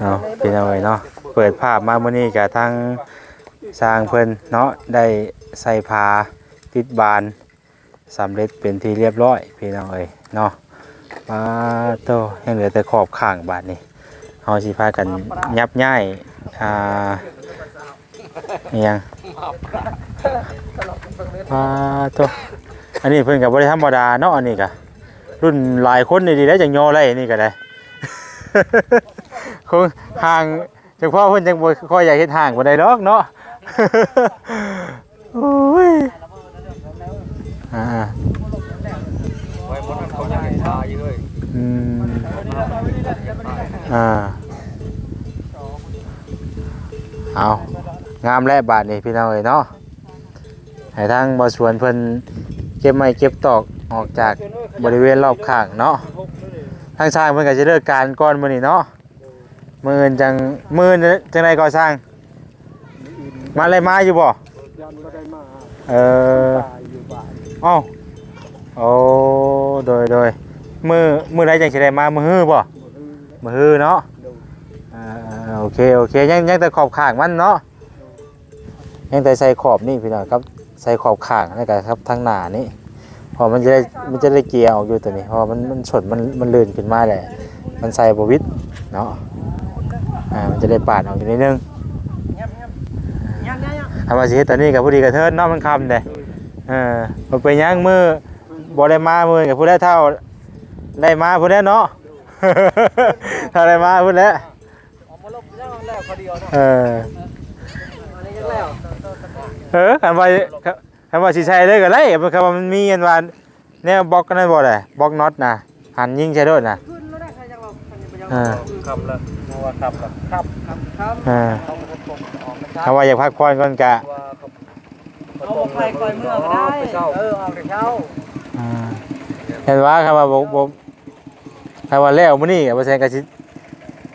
เนาะพี่น้องเอ้ยเนาะเปิดภาพมาเมื้อนี้ก็ทั้งสร้างเพิ่นเนาะได้ใส่ผ้าติดบานสำเร็จเป็นที่เรียบร้อยพี่น้องเอ้ยเนาะมาโตยังเหลือแต่ขอบข้างบาดนี้เฮาสิพากันยับย่ายอ่าอิหยังมาโตอันนี้เพิ่นก็บ่ได้ธรรมดาเนาะอันนี้ก็รุ่นหลายคนนี่ดีแล้วจังย่อไล่นี่ก็ได้ คงห่างจังพ่อเพิ่นจังบ่ค่อยอยากเฮ็ดห่างบ่ได้ดอกเนาะโอ้ยอ่าไว้บนนั้นเขายังเห็นตาอยู่เลยอืมอ่าเอางามแล้วบาทนี่พี่น้องเอ้ยเนาะให้ทางบ่สวนเพิ่นเก็บไม้เก็บตอกออกจากบริเวณรอบข้างเนาะทางสร้างเพิ่นก็จะเลิกการก่อนมื้อนี้เนาะ มื้ออื่นจังมื้ออื่นจังไดก่อสร้าง มาเลยมาอยู่บ่ยันก็ได้มาเออตายอยู่บ้านเอ้าโอ้โดยโดยมือมือใดจังสิได้มามือฮื้อบ่มือฮื้อเนาะอ่าโอเคโอเคยังยังแต่ขอบข้างมันเนาะยังแต่ใส่ขอบนี่พี่น้องครับใส่ขอบข้างแล้วก็ครับทางหน้านี่พอมันจะได้มันจะได้เกียร์ออกอยู่ตัวนี้เพอมันมันสดมันมันลื่นขึ้นมาแหละมันใส่บวิดเนาะ อ่ามันจะได้ปาดออกอยู่นิดนึงยันยันยันทำมาสิเฮ็ดตอนนี้กับผู้ดีกับเทินเนาะมันคำเด้เออบ่เป็นหยังมือบ่ได้มามือกับผู้ได้เท่าได้มาผู้ได้เนาะถ้าได้มาผู้ได้ออกมาลบยังแล้วพอดีเอาเนาะเอออันนี้ยังแล้วเออคันว่าคันว่าสิใช้เลยก็ได้เพราะว่ามันมีอันว่าแนวบล็อกกันนั่นบ่ได้บล็อกน็อตนะหันยิงใช้โดดนะขึ้นแล้วได้ใครยังเราใครยังไปยังอ่าคำละ มัวคำละครับครับครับอ่าเอาคนปกออกนะคถ้ารับว่าอยากพักผ่อนก่อนกะว่าเขาเอาใครก่อนเมื่อก็ได้เออเอาแต่เช้าอ่าเห็นว่าคำว่าบ่บ่คำว่าแล้วมื้อนี้ก็บ่แซนก็สิ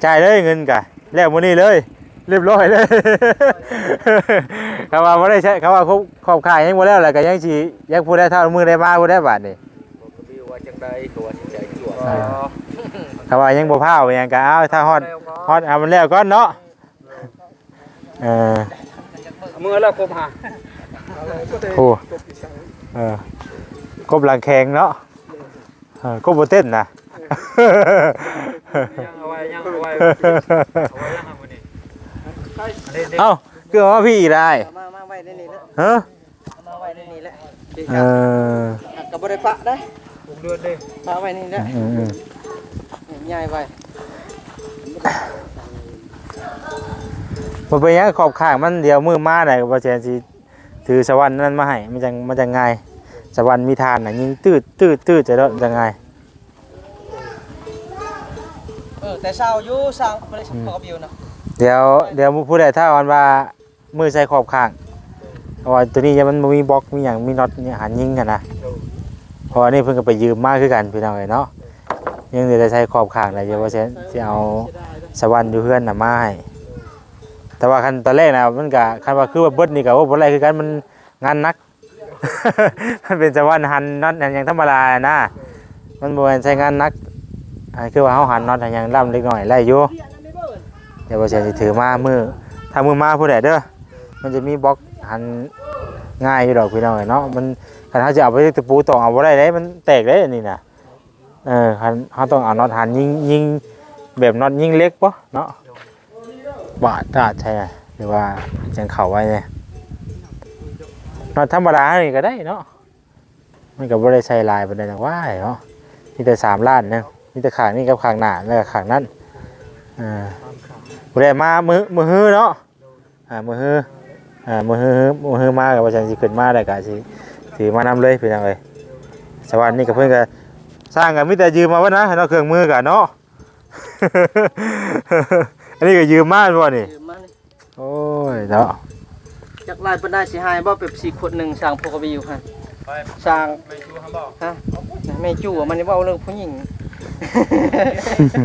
จ่ายเลยเงินกะแล้วมื้อนี้เลย เรียบร้อยเลยเขาว่าบ่ได้ใช้เขาว่าครบขอบข่ายยังบ่แล้วแหละก็ยังสิยังพูดได้เท่ามือได้มาพูดได้บาทนี่บิวว่าจังใดตัวสิใจตัวเขาว่ายังบ่พาวอิหยังก็เอาถ้าฮอดฮอดเอามันแล้วก่อนเนาะเออมือแล้วครบหาโอ้เออครบหลังแข็งเนาะเออครบบ่เต้นนะยังเอาไว้ยังเอาไว้เอาไว้ยังเอาไว้นี่เอ้าคือว่าพี่ได้มามาไว้ในนี้แล้วฮะมาไว้ในนี้แหละเออกับบริปะได้หกเดือนเลยมาไว้นี่แหละอืม ใหญ่ไว้ๆบ่เป็นหยังขอบข้างมันเดียวมือมาได้ก็บ่แซนสิถือสวรรค์นั้นมาให้มันจังมันจังง่ายสวรรค์มีทานน่ะยิงตืดตืดตืดจะได้จังง่าย เออแต่เช้าอยู่สร้างบริษัทขอบิวนะเดี๋ยวเดี๋ยวผู้ใดถ้าวันว่ามือใส่ขอบข้างเพราะว่าตัวนี้ยังมันบ่มีบล็อกมีอย่างมีน็อตมีหันยิงกันนะเพราะว่านี่เพิ่งก็ไปยืมมาคือกันพี่น้องเอ้ยเนาะ ยังเหลือแต่ใช้ขอบข้างเลยเดี๋ยวว่าจะสิเอาสวรรค์อยู่เพื่อนน่ะมาให้แต่ว่าคันตอนแรกนะมันก็คันว่าคือว่าเบิดนี่ก็ว่าบ่ไรคือกันมันงานหนัก มันเป็นสวรรค์หันน็อตอย่างธรรมดานะมันบ่แม่นใช้งานหนักอันคือว่าเฮาหันน็อตให้อย่างล่ำเล็กน้อยไล่อยู่เดี๋ยวบอเชนสิถือมามือถ้ามือมาผู้ใดเด้อมันจะมีบล็อกหันง่ายอยู่ดอกพี่น้องเนาะมันคันเขาจะเอาไปตะปูตอกเอาบ่ได้เลยมันแตกเลยอันนี่นะ เออเขาต้องเอาน็อตหันยิงยิงแบบน็อตยิงเล็กปะเนาะบาดตาใช่ไหมหรือว่าจังเข่าไว้เนี่ยน็อตธรรมดานี่ก็ได้เนาะมันก็บ่ได้ใช้ลายบ่ได้นะว่าเนาะมีแต่สามล้านเนึงมีแต่ขางนี่กับขางหน้าแล้วก็ขางนั้นอ่าบ่ได้มามือมือฮือเนาะอ่ามือฮืออ่ามือฮือมือฮือมากับว่าฉันสิขึ้นมาได้ก็สิถือมานำเลยพี่น้องเอ้ยสวัสดีกับเพิ่นก็ สร้างกันมีแต่ยืมมาว่านะเนาะเครื่องมือกันเนาะ อันนี้ก็ยืมมาบ่นี่ ยืมมานี่โอ้ยเนาะจากลายปันได้สิหายบ่เป็บสี่ขวดหนึ่งสร้างพกบิวฮะสร้างไม่จูฮะบ่ฮะไม่จูอะมันนี่เว้าเรื่องผู้หญิง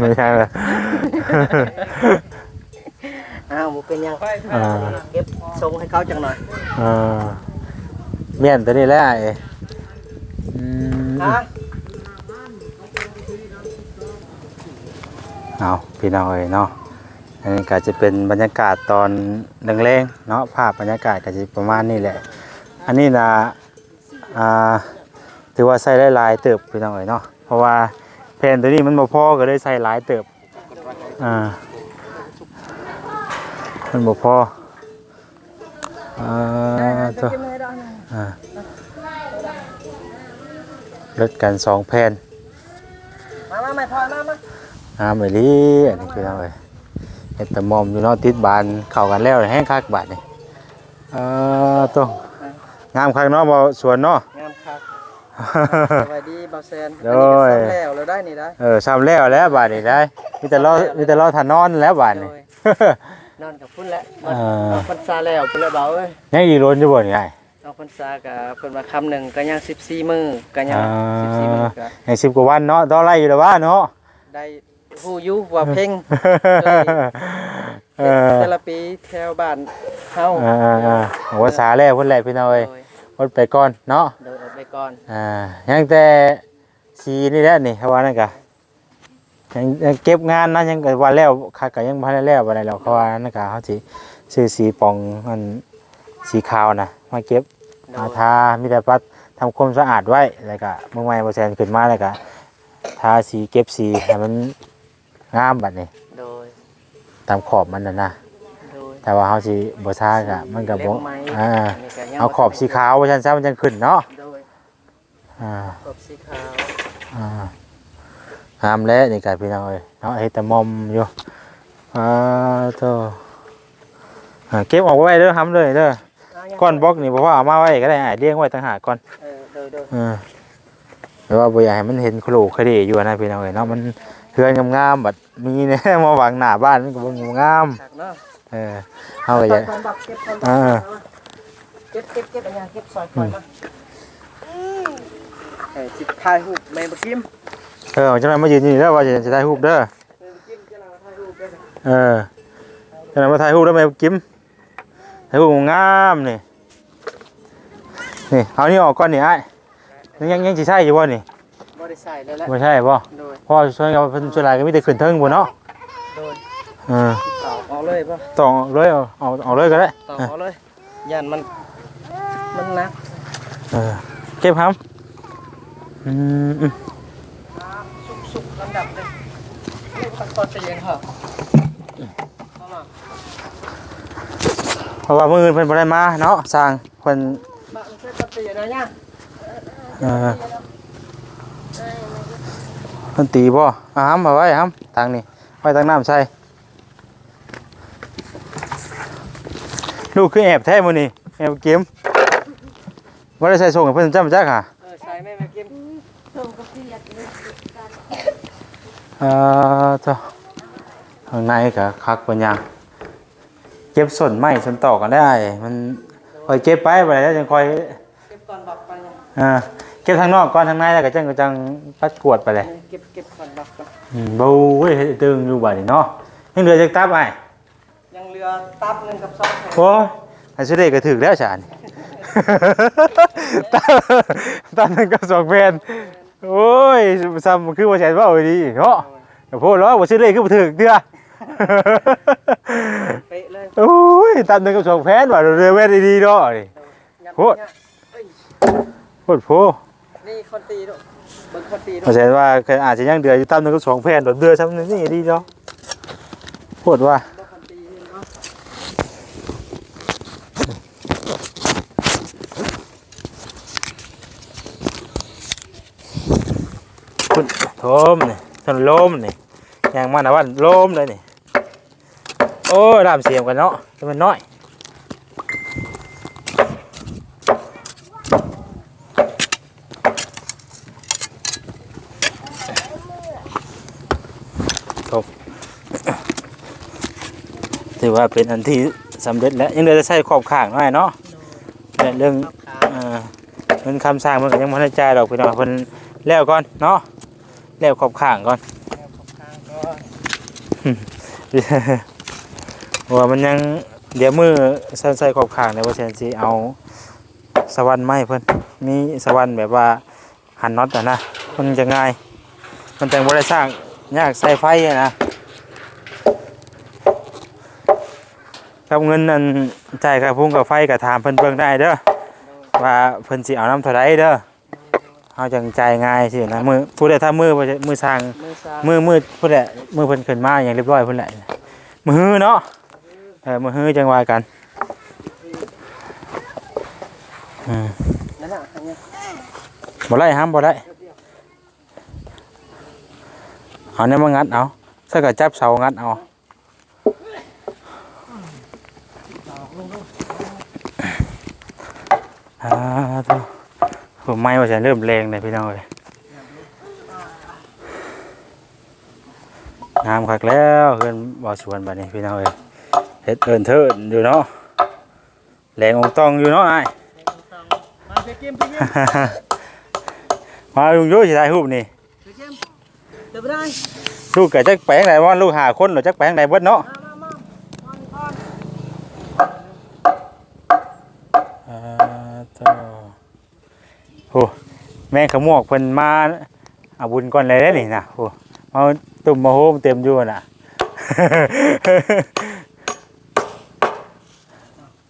ไม่ใช่ละอ้าวบ่เป็นหยังอ่าเก็บส่งให้เขาจังหน่อยอ่าเมียนตัวนี้แหละไอ้อืมฮะ เอาพี่น้องเอยเนาะอันนี้ก็จะเป็นบรรยากาศตอนแรงๆเนาะภาพบรรยากาศก็จะประมาณนี้แหละ อันนี้นะอ่าถือว่าใส่หลายๆเติบพี่น้องเอยเนาะเพราะว่าแผ่นตัวนี้มันบ่พอก็เลยใส่หลายเติบอ่ามันบ่พออ่าตัวอ่าลดกันสองแผ่นมามาไม่พอมามา น้ำไปลีอันนี้พี่น้องเอ้ยเฮ็ดแตะมอมอยู่เนาะติดบานเข้ากันแล้วแห้งคักบาดนี่เออตัวงามคักเนาะบ่สวนเนาะงามคักสวัสดีบ่าวแซนโดยอันนี้ก็ซ้ำแล้วเราได้นี่ได้เออซ้ำแล้วแล้วบาดนี้ได้มีแต่รอมีแต่รอทานนอนแล้วบาดนี่โดยนอนกับพุ่นแล้วอ่าออกพรรษาแล้วพุ่นแล้วเบาเอ้ยยังอีกโรนอยู่บ่นี่ไอ้ออกพรรษากับเพิ่นมาคำหนึ่งก็ยัง14มื้อก็ยังอ่า14มื้อก็ให้10กว่าวันเนาะต่อไล่อยู่แล้วว่าเนาะได้ ฮู้อยู่ว่าเพ่งเออแต่ละปีแถวบ้านเฮาเออๆๆว่าสาแล้วพุ่นแหละพี่น้องเอ้ยโดยอดไปก่อนเนาะ โดยอดไปก่อนอ่ายังแต่สีนี่แหละนี่เขาว่านั่นกะยังยังเก็บงานนะยังก็ว่าแล้วคักก็ยังบ่ทันได้แล้วบ่ได้แล้วเขาว่านั่นกะเขาสิซื้อสีปองมันสีขาวนะมาเก็บโดมายทามีแต่ปัดทำความสะอาดไว้แล้วก็เมื่อใหม่บ่แซนขึ้นมาแล้วก็ทาสีเก็บสีให้มัน งามบัดนี้โดย ตามขอบมันน่ะนะโดยแต่ว่าเฮาสิบ่ทาก็มันก็บ่เลี้ยงไม้อ่านนี้ก็ยังเอาขอบสีขาวว่าซั่นซะมันจังขึ้นเนาะโดยอ่า ขอบสีขาวอ่าหามแล้วนี่กันพี่น้องเอ้ยเนาะเฮ็ดแต่มอมอยู่อ่าโตอ่าเก็บออกไว้เด้อหำเลยเด้อก้อนบล็อกนี่บ่ว่าเอามาไว้ก็ได้อะเลี้ยงไว้ต่างหากก่อนเออโดยโดยเออแต่ว่าบ่อยากให้มันเห็นโครูคดีอยู่นะพี่น้องเอ้ยเนาะมัน เฮือนงามๆบัดมีแน่มาหวังหน้าบ้านมันก็บ่งามหักเนาะเออเฮาก็จะตอนดับเก็บตอนอ่า เก็บเก็บเก็บอันยังเก็บซอยก่อนมาเออสิถ่ายรูปแม่บ่กิมเออจังได๋มายืนอยู่นี่แล้วว่าจะจะได้รูปเด้อแม่บ่กิมจะนำมาถ่ายรูปเด้อเออจังได๋มาถ่ายรูปได้ไหมกิมถ่ายรูปงามนี่นี่เอานี่ออกก่อนนี่อ้ายยังยังสิใช่อยู่บ่นี่บ่ ได้ใส่เลยแหละบ่ใช่บ่โดยเพราะว่าส่วนใหญ่เพิ่นส่วนหลายก็มีแต่ขึ้นเทิงบ่เนาะโดยเออต่อเอาเลยป่ะต้องเลยเอาเอาเอาเลยก็ได้ต่อเอาเลยยันมันมันหนักเออเก็บครับอืมอืมสุกๆลำดับเลยนี่ขั้นตอนจะยังเหรอเอามาเพราะว่ามื้ออื่นเพิ่นบ่ได้มาเนาะสร้างเพิ่นบ้านเสร็จปฏินะเนี่ยเออเพิ่นตีบ่อาหามมาไว้หามทางนี้ไว้ทางน้ำใส่ลูกคือแอบแท้มื้อนี้แอบเกมบ่ได้ใส่ส่งให้เพิ่นจำจักหาเออใส่แม่แม่กิมเอ่อเจ้าข้างในก็คักปัญญางเก็บส่วนไม้ส่วนตอกกันได้ มันคอยเก็บไปไปแล้วจังคอยเก็บก่อนบักไปเนี่ยอ่า เก็บทางนอกก่อนทางในแล้วก็จังก็จังปัดกวดไปเลยเก็บเก็บก่อนบักก่อนอืมเบาเว้ยเฮ็ดให้ตึงอยู่บัดนี้เนาะยังเหลือจักตับไอ้ยังเหลือตับหนึ่งกับซองแผ่นโอ้ยอันสุดเดก็ถึกแล้วฉาน ตับตับหนึงก็สองแผ่นโอ้ยซ้ำคือว่าแสนว่าเอาดีเนาะแต่พูดแล้วว่าสุดเดคือบ่ถึกเด้อ เป๊ะเลยโอ้ยตันหนึ่งกับสองแพนว่าเรือเวทดีๆเนาะนี่ยัดโคตรเนี่ยเอ้ย โคตรโพ นี่คนตีด้วยเบิ่งคนตีด้วเพราะยฉะนั้นว่าเคยอาจจะยังเดืออยู่ตันหนึ่งกับสองแพนโดดเดือซ้ำนึงนี่ดีเนาะโคตรว่าเบิ่งคนตีเนาะคุณโทมนี่ถนนลมนี่ยางมันนะว่าลมเลยนี่โอ้ยรามเสียมกันเนาะแต่มันน้อย ถือว่าเป็นอันที่สำเร็จแล้วยังเหลือจะใส่ขอบข้างหน่อยเนาะแต่เรื่องครับขาอ่าเงินคำสร้างมันก็ยังไม่ได้จ่ายดอกพี่น้องเพิ่นแล้วก่อนเนาะแล้วขอบข้างก่อนแล้วขอบข้างก็ว่ามันยังเดี๋ยวมือใส่ใส่ขอบข้างในว่าเชนสิเอาสวรรค์ไม้เพิ่นมีสวรรค์แบบว่าหันน็อตอะนะมันจะง่าย มันแต่งบ่ได้สร้างยากใส่ไฟอะนะ กับเงินนั่นจ่ายกับพุ่งกับไฟกับถามเพิ่นเบิ่งได้เด้อว่าเพิ่นสิเอาน้ำเท่าไรเด้อเฮาจังจ่ายง่ายสินะมือผู้ใดถ้ามือบ่ใช่มือสร้างมือซ้ายมือมือผู้ใดมือเพิ่นขึ้นมาอย่างเรียบร้อยเพิ่นแหละมือฮื้อเนาะเออมือฮื้อจังว่ากันอืมนั่นน่ะอันเนี้ยบ่ได้ห้ามบ่ได้เอาเนี่ยมางัดเอาถ้าก็จับเสางัดเอา อ่าตัวผมไม่ว่าจะเริ่มแรงเลยพี่น้องเลยงามคักแล้วเพื่อนบ่อสวนบัดนี้พี่น้องเลยเฮ็ดเอินเทินอยู่เนาะแรงองค์ตองอยู่เนาะไอ้ายมาไปเกมไปเกมมาลุงโยสิถ่ายรูปนี่ไปเกมเดี๋ยวไปได้ลูกก็จักไปทางไหนว่าลูกหาคนหรือจักไปทางไหนเบิดเนาะ มามามามา อ่าต่อโห แม่ขมวกเพิ่นมาเอาบุญก่อนเลยเด้อนี่นะโหเอาตุ่มมาโฮมเต็มอยู่น่ะ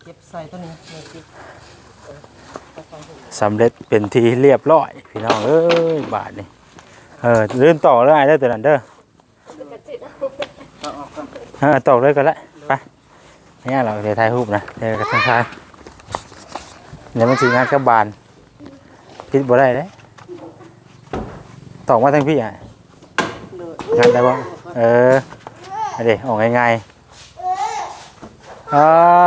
เก็บใส่ตัวนี้นี่เก็บสำเร็จเป็นทีเรียบร้อย พี่น้องเอ้ยบาทนี่เออเลื่อนต่อเลยไอ้เด้อตัวนั้นเด้อเอาออกก่อนเออต่อเลยก็ได้ไปเนี่ยเราเดี๋ยวถ่ายรูปนะเดี๋ยวกระทั่งทายเดี๋ยวมันถึงงานกับบาน คิดบ่ได้เลยตอกมาทั้งพี่อะเลยงานได้บ่เออเอาดี๋ยวออกง่ายๆอ่า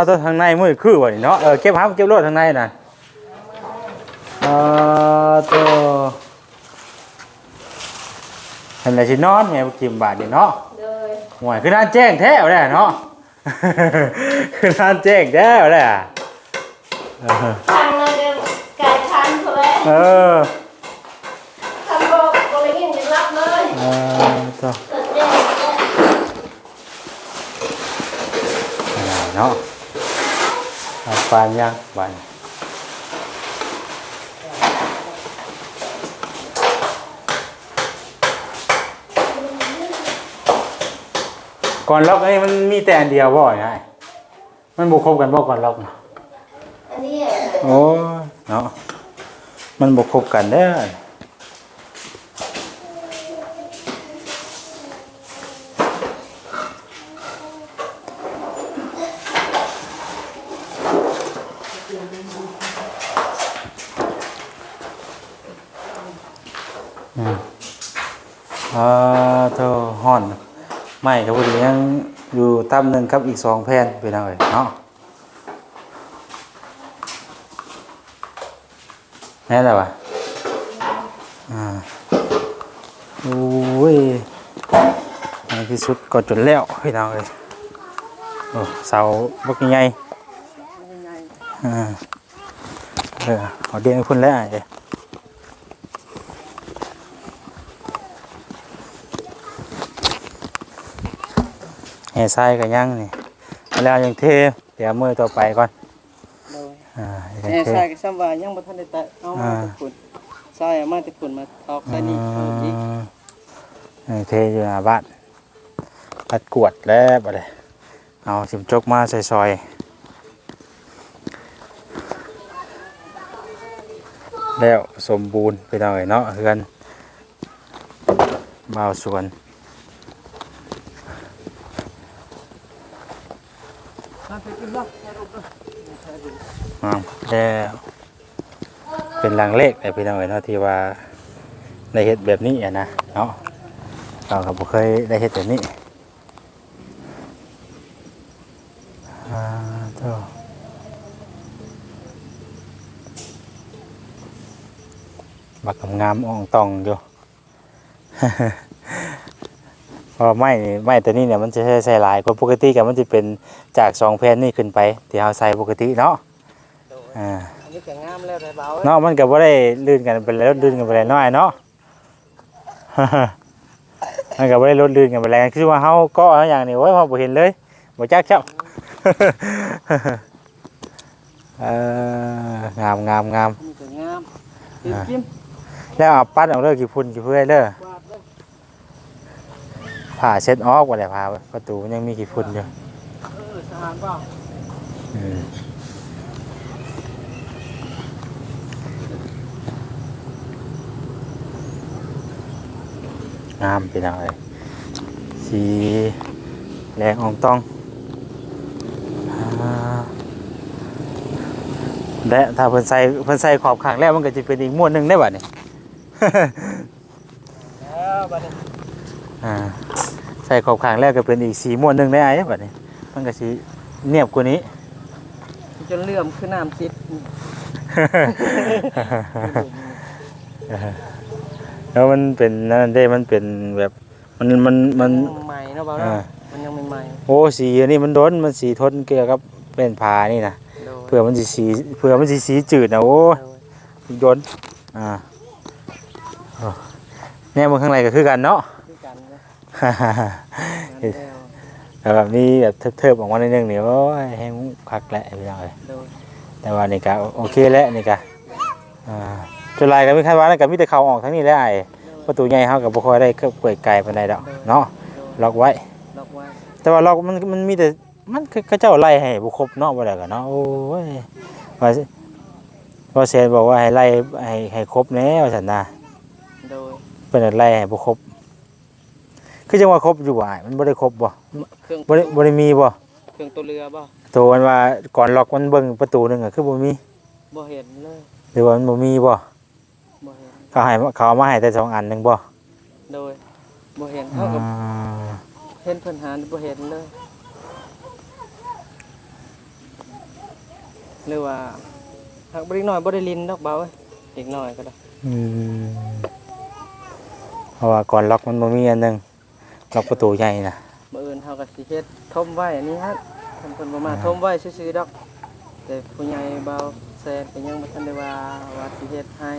ตัวทางในมือคือบ่นี่เนาะเออเก็บฮับเก็บรถทางในน่ะอ่าตัวเห็นอะไรสินอนไงกิมบาทนี่เนาะเลยห่วยคือร้านแจ้งแท้เอาได้เนาะคือร้านแจ้งแท้เอาได้อะ เขาเลยเออทำบอกบริกินจะรับเลยเออตัวเกิดเรื่องอะไรเนาะเอาปานยังบานก่อนล็อกนี่มันมีแต่อันเดียวบ่อยไงมันบุคบกันบ่ก่อนล็อกน่ะอันนี้โอ้ยเนาะ มันบุคบกันเด้ออ่าเท่าห่อน ไม่ครับพอดียังอยู่ตั้มหนึ่งครับอีกสองแผ่นไปหน่อยเนาะ น่นแล้วะอ่าโอ้ยในที่สุดก็จนแล้วพี่น้องเลยโอ้เสาบกใหญ่ยังไงอ่าเออเอเดียงให้พุ่นแล้วไอ้แห่ทรายกันยังนี่แล้วยังเทเดี๋ยวมือต่อไปก่อน ยังแน่เทใส่กับซ้ำว่ายังบ่ทันได้แตะเอามาแตะฝุ่นใส่เอามาแตะฝุ่นมาตอกใส่นี่เอาอีกเออเทอยู่หน้าบ้านปัดกวดแล้วบ่ได้เอาชิมจกมาใส่ซอยแล้วสมบูรณ์ไปหน่อยเนาะเฮือนบ่าวสวน มาไปกินบ่อ้าวแล้วเป็นหลังเลขแต่พี่น้องเอ๋ยเนาะที่ว่าได้เฮ็ดแบบนี้อะนะเนาะเราก็บ่เคยได้เฮ็ดแบบนี้อ่าเท่าบักงามอ่องตองอยู่ ราะไม้นี่ไม้ตัวนี้เนี่ยมันจะใช้ใส่หลายกว่าปกติกับมันจะเป็นจากสองแผ่นนี่ขึ้นไป ที่เราใส่ปกติเนาะอ่าอันนี้ก็งามแล้วได้เบาเนาะมันก็บ่ได้ลื่นกันไปแล้วลื่นกันไปแล้วน้อยเนาะมันก็บ่ได้ลดลื่นกันไปแล้วคือว่าเฮาเก็เอาอย่างนี้โอ้ยเฮาบ่เห็นเลยบ่จักเจ้าเอองามงามงามนี่ก็งามกินกินแล้วเอาปัดออกเด้อกี่พุ่นกี่เพื่อยเด้อวาดเลย ผ้าเช็ดออกบ่ได้ผ้าประตูมันยังมีกี่พุ่นอยู่งามเป็นอะไรสีแรงองตอง และถ้าเพิ่นใส่เพิ่นใส่ขอบข้างแล้วมันก็จะเป็นอีกม้วนหนึ่งได้บัดนี่แล้วบัดนี้ อ่าใส่ขอบข้างแล้วก็เป็นอีกสีม้วนหนึงได้ไอ้บัดนี้ มันก็สิเนียบกว่านี้ จนเลื่อมคือน้ำติดแล้วมันเป็นนั่นได้มันเป็นแบบมันมันมัน ใหม่เนาะเบาอ่าเนาะมันยังใหม่โอ้สีอันนี้มันโดนมันสีทนเกี่ยวกับเป็นผานี่นะๆโดยเผื่อมันสีสีเผื่อมันสีสีจืดนะโอ้โดยอีกโดนอ่าโอ้แน่มันข้างในก็คือกันเนาะ แล้วแต่แบบนี้แบบเทิบๆออกมาในอยนึงนี่โอ้ยแห้งคักแหละพี่น้องเอ้ยโดยแต่ว่านี่ก็โอเคแล้วนี่ก็อ่าจุดลายก็มีใครว่านั่นก็มีแต่เขาออกทั้งนี้แหล้วไอ้ประตูใหญ่เฮาก็บ่ค่อยได้ก็เปิดไกลปานใดดอกเนาะโดยล็อกไว้ล็อกไว้แต่ว่าล็อกมันมันมีแต่มันคือเขาเจ้าไล่ให้บ่ครบเนาะบ่ได้ก็เนาะโอ้ยว่าสิว่าเซนบอกว่าให้ไล่ให้ให้ครบแน่ว่าซั่นนะโดยเพิ่นนะไล่ให้บ่ครบ คือจังว่าครบอยู่บ่อ้ายมันบ่ได้ครบบ่เครื่องบ่ได้บ่ได้มีบ่เครื่องตัวเรือบ่ตัวมันว่าก่อนล็อกมันเบิ่งประตูหนึงอะคือบ่มีบ่เห็นเลยหรือว่ามันบ่มีบ่บ่เห็นเขาให้มาเขาเอามาให้แต่สองอันหนึงบ่โดยบ่เห็นอ่าเท่ากับเห็นเพิ่นหาบ่เห็นเลยหรือว่าหากบ่ได้น้อยบ่ได้ลินดอกเบาเอ้ยอีกหน่อยก็ได้อืมเพราะว่าก่อนล็อกมันบ่มีอันหนึง ล็อกประตูใหญ่น่ะมื่ออื่นเฮาก็สิเฮ็ดทมไว้อันนี้ฮะเพิ่นเพิ่นบ่มาอ่าทมไว้ซื่อๆดอก แต่ผู้ใหญ่เบาแซนก็ยังบ่ทันได้ว่าว่าสิเฮ็ดให้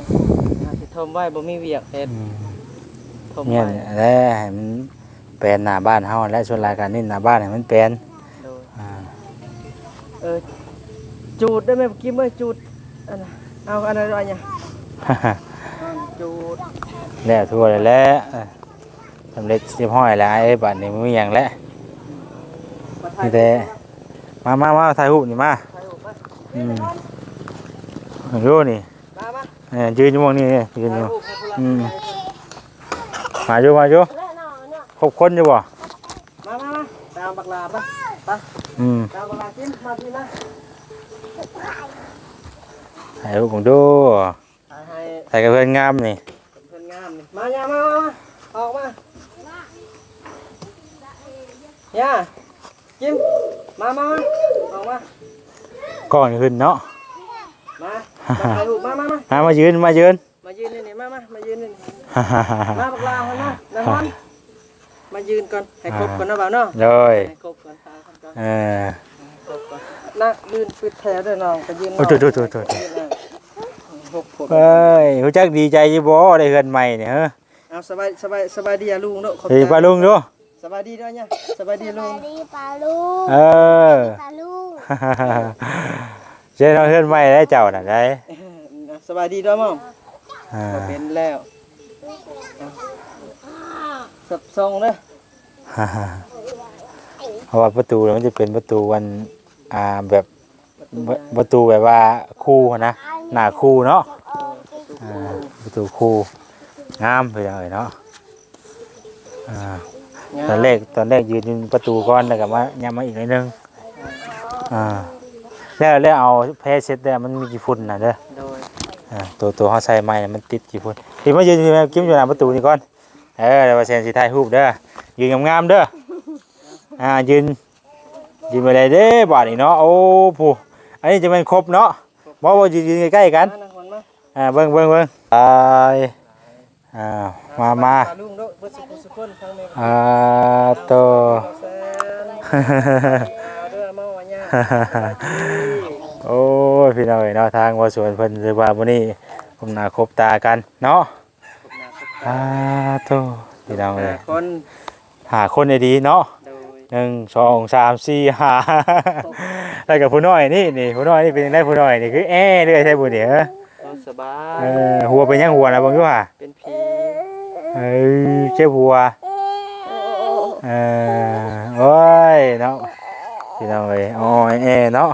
ถ้าสิทมไว้บ่มีเวียกเฮ็ดอืมทมเนี่ยไว้แหละให้มันแปลนหน้าบ้านเฮาและส่วนรายการนี่หน้าบ้านให้มันแปลนโดยอ่าเออจูดได้ไหมเมื่อกี้เมื่อจูดอันน่ะเอาอันนั้นอะไรเนี่ยจูดแล้วทั่วเลยแหล้ว สำเร็จเรียบร้อยแล้วไอ้บัดนี้มันมีหยังแล้วมาถ่ายนี่แต่มามามาถ่ายรูปนี่มาถ่ายรูปมาอืมดูนี่มามาเออยืนอยู่หมองนี่ยืนอถ่ายยู่รูปให้ผู้หลักอืมถ่ายรูปมาอยู่มาอยู่แล้วเนาะเนาะครบคนอยู่บ่มามามาตามบักลาไปไปอืมตามบักลากินมาพี่นะถ่ายรูปผมดูถ่ายให้ถ่ายกับเพื่อนงามนี่เพิ่นงามนี่มาอย่ามามามาออกมา ย่าจิ้มมามามาออกมากล้องขึ้นเนาะ มามาถ่ายรูปมามามามามายืนมายืน มายืนนี่นี่มามามายืนนี่นี่มาบักลาคนนะนายฮอนมายืนก่อนให้ครบก่อนนะบ่าวเนาะเลยให้ครบก่อนทาคนก่อนเออครบก่อนนักยืนปิดแถวด้วยน้องไปยืนโอ้โถโถโถโถโถยืนน่ะหกคนเอ้ยรู้จักดีใจอยู่บ่ได้เฮือนใหม่เนี่ยเฮ้อเอาสบายสบายสบายดีอะลุงเนาะขอบเฮ้ยใจป้าลุงดู สบายดีด้วยเนี่ยสบายดีลุงดีปลาลูกเออปลาลูกเจ้าเฮือนใหม่ได้เจ้าน่ะได้สบายดีด้วยมั้งอ่าก็เป็นแล้วสับทรงเด้อเพราะว่าประตูมันจะเป็นประตูวันอ่าแบบประประตูแบบว่าคู่นะหน้าคู่เนาะอ่าประตูคู่งามไปเลยเนาะอ่า ตอนแรกตอนแรกยืนอยู่ประตูก่อนแล้วก็มาย้ำมาอีกหนิดนึงอ่าแล้วแล้วเอาแพ้เช็ดแล้วมันมีกี่ฝุ่นนะเด้อโดยอ่าตัวตัวเขาใส่ไม้น่ะมันติดกี่ฝุ่นที่มายืนที่มากิ้มอยู่หน้าประตูนี่ก่อนเออเดี๋ยวมาเซ็นสีไทายรูปเด้อยืนงามๆเด้ออ่ายืนยืนไปเลยเด้บาดนี่เนาะโอ้ผู้อันนี้จะเป็นครบเนาะบอกว่ายืนยืนใกล้ๆกันมานั่งคนมาอ่าเบิ่งเบิ่งเบิ่งตายอ่า มามาปลลุงเนาะเบิดสุขสุขคนทั้งแม่อ่าตัวแซนเอาเด้อมาว่าเนี่ยโอ้ยพี่น้องเอ้ยเนาะทางว่าสวนเพิ่นหรือว่าบ่นี้ผมหน้าครบตากันเนาะอ่าตัวพี่น้องเอ้ยคนหาคนได้ดีเนาะโดยหนึ่งสองสามสี่ห้าแล้วกับผู้น้อยนี่นี่ผู้น้อยนี่เป็นยังไงผู้น้อยนี่คือแอ้เรื่อยใช่บุญเนี่ยเอาสบายเออหัวเป็นยังหัวนะบางทีว่าเป็นผี เออเจ็บหัวเออโอ้ยเนาะพี่พี่น้องเอ้ยอ๋อแอเนาะ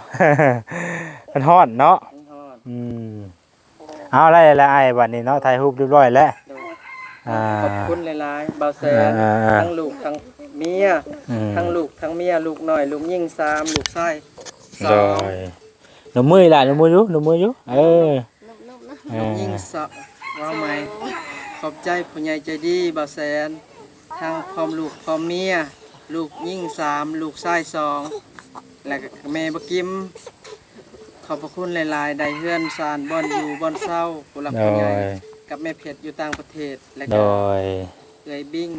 มันฮ้อนเนาะทั้งทอดอืมเอาไล่ละไอ้บัดนี้เนาะถ่ายรูปเรียบร้อยแล้วโดยอ่าขอบคุณหลายๆเบาแสนอ่าอ่าทั้งลูกทั้งเมียอืมทั้งลูกทั้งเมียลูกน้อยลูกยิ่งสามลูกไส้สโดองยหนูมือล่ะหนูมืออยู่หนูมืออยู่เออเอลูกอยิ่งสะว่าไหม ขอบใจผู้ใหญ่ใจดีเบาแสนทั้งพร้อมลูกพร้อมเมียลูกยิ่งสามลูกไส้สองและก็แม่บกิม ขอบพระคุณหลาย ๆ ได้เฮือนซานบ่อนอยู่บ่อนเศร้าผู้หลักโดผู้ใหญ่ยกับแม่เพชรอยู่ต่างประเทศและโดก็ยเอื้อยบิ้ง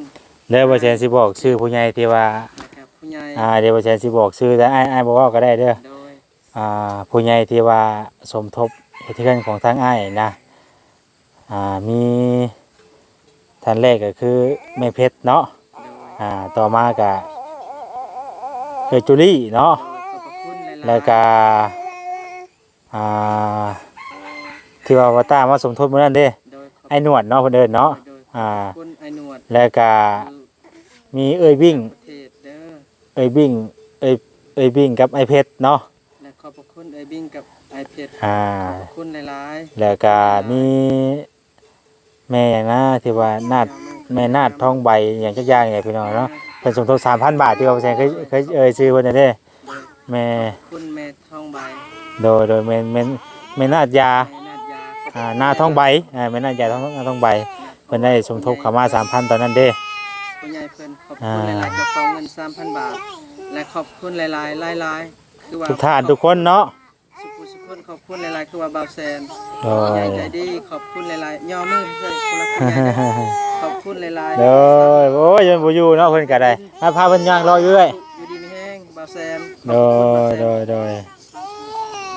เด้อบ่แซนสิบอกชื่อผู้ใหญ่ที่ว่าและก็ผู้ใหญ่อ่าเดี๋ยวบ่แซนสิบอกชื่อแต่อ้ายอ้ายบ่เว้าก็ได้เด้อ โดยอ่าผู้ใหญ่ที่ว่าสมทบเฮ็ดเรือนของทางอ้ายนะอ่ามี ท่านแรกก็คือแม่เพชรเนาะโดยอ่าต่อมาก็เออจุลี่เนาะขอบพระคุณหลายๆแล้วก็อ่าที่ว่าวาต้ามาสมทบมื้อนั้นเด้โดยขอบไอ้หนวดเนาะเพิ่นเอิ้นเนาะโดยอ่าขอบคุณไอ้หนวดแล้วก็คือมีเอ้ยวิ่งประเทศเด้อเอ้ยวิ่งเอ้ยเอ้ยวิ่งกับไอ้เพชรเนาะและขอบพระคุณไอ้บิ้งกับไอ้เพชรอ่าขอบพระคุณหลายแล้วก็มี แม่อย่างนะที่ว่านาดๆแม่นาดทองใบอย่างจักอย่างเนี่ยพี่น้องเนาะเพิ่นสมทบ3,000 บาทที่ว่าเพิ่นเคยเคยเอ่ยชื่อเพิ่นน่ะเด้โดยแม่คุณแม่ทองใบโดยโดยแม่แม่แม่นาดยาแม่นาดยาอ่าหน้าทองใบอ่าแม่นาดยาทองทองใบเพิ่นได้สมทบเข้ามา3,000ตอนนั้นเด้ผู้ใหญ่เพิ่นขอบอ่าคุณหลายๆเจ้าของเงิน3,000 บาท และขอบคุณหลายๆหลายๆคือว่าทุกท่านทุกคนเนาะสุขุสุข คนขอบคุณหลายๆคือว่าบ่าวแซนโดใหญ่ยใจดีขอบคุณหลายๆย่อมือใส่คนละคนใหญ่เลยขอบคุณหลายๆโดยโอ้ยยังบ่อยู่เนาะเพิ่นก็ได้มาพาเพิ่นย่างรออยู่เอ้ย อยู่ดีมีแห้งบ่าวแซนโดยโดยโดย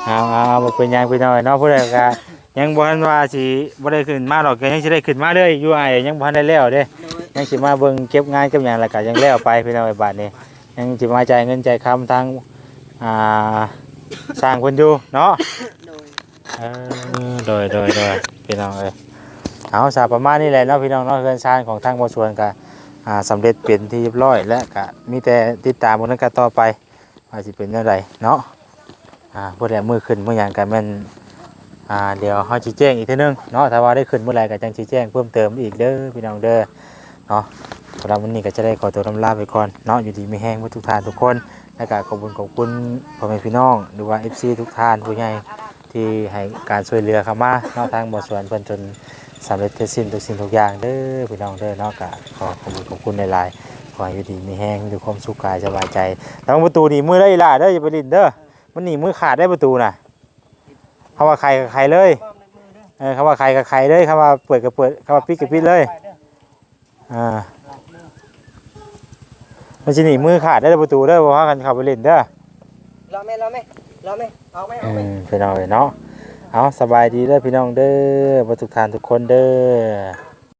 เอาเอาบ่เป็นหยังพี่น้อยเนาะผู้ใดก็ยังบ่ทันว่าสิบ่ได้ขึ้นมาหรอกก็ยังสิได้ขึ้นมาเลยอยู่อ้ายยังบ่ทันได้แล้วเด้โดยยังสิมาเบิ่งเก็บงานเก็บหยังแล้วก็ยังแล้วไปพี่น้อยบาดนี้ยังสิมาจ่ายเงินจ่ายคำทางอ่า สร้างเพิ่นอยู่เนาะโดยเออโดยโดยโดยพี่น้องเอ้ยเอาสาประมาณนี้แหละเนาะพี่น้องเนาะเรือนชานของทางบ่ชวนก็อ่าสำเร็จเป็นที่เรียบร้อยและก็มีแต่ติดตามบนนั้นก็ต่อไปว่าสิเป็นจังไดเนาะอ่าบ่ได้มือขึ้นมื้อหยังก็แม่นอ่าเดี๋ยวเฮาสิแจ้งอีกเทื่อนึงเนาะถ้าว่าได้ขึ้นเมื่อไหร่ก็จังสิแจ้งเพิ่มเติมอีกเด้อพี่น้องเด้อเนาะสำหรับวันนี้ก็จะได้ขอตัวลำลาไปก่อนเนาะอยู่ดีมีแห้งทุกท่านทุกคน และก็ขอบคุณขอบคุณพ่อแม่พี่น้อง หรือว่า FC ทุกท่านผู้ใหญ่ที่ให้การช่วยเหลือเข้ามานอกทางบ่สวนเพิ่นจนสำเร็จเสร็จสิ้นทุกสิ่งทุกอย่างเด้อพี่น้องเด้อเนากขอขอบคุณขอบคุณหลายๆขอให้อยู่ดีมีแห้งมีความสุขกายสบายใจแล้วประตูนี่มือได้ล่าเด้ออย่าไปลิ้นเด้อมันหนีมือขาดได้ประตูน่ะคำว่าใครกับใครเลยเออคำว่าใครกับใครเลยคำว่าเปิดกับเปิดคำว่าปิดกับปิดเลยอ่า มันจะหนีมือขาดได้ประตูเด้อเพราะว่ากันเข้าไปเล่นเด้อรอแม่รอแม่รอแม่เอาแม่เอาอืแม่มพี่น้องเอ้ยเนาะเอาสบายดีเด้อพี่น้องเด้อบ่ทุกท่านทุกคนเด้อ